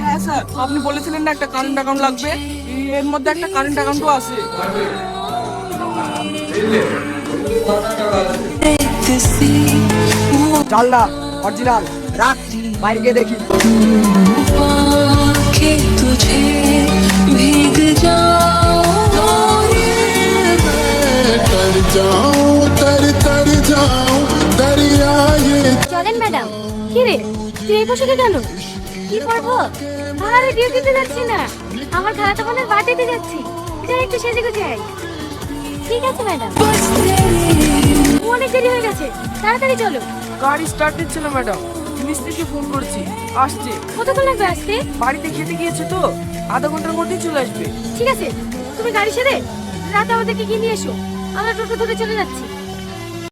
হ্যাঁ স্যার আপনি বলেছিলেন না একটা কারেন্ট অ্যাকাউন্ট লাগবে। এর মধ্যে একটা কারেন্ট অ্যাকাউন্টও আছে। চালটা অরিজিনাল রাখ বাইরে গিয়ে দেখি। ভেগ যাও। চলেন ম্যাডাম। কি রে তুই এই পোশাকে কেন? কি করব? আরে ডিউটিতে যাচ্ছি না। আমার খালাতো বোনের বার্থডেতে যাচ্ছি। যাই একটু সেজে গুজে আই ঠিক আছে ম্যাডাম। অনেক দেরি হয়ে গেছে। তাড়াতাড়ি চলো। গাড়ি স্টার্ট দিচ্ছে না ম্যাডাম। মিস্ত্রিকে ফোন করছি। আসছে। কতক্ষণ লাগবে আসতে? বাড়িতে খেতে গিয়েছে তো। আধা ঘণ্টার মধ্যেই চলে আসবে। ঠিক আছে তুমি গাড়ি সেরে রাতে আমাদেরকে গিয়ে নিয়ে এসো। আমরা টোটো ধরে চলে যাচ্ছি।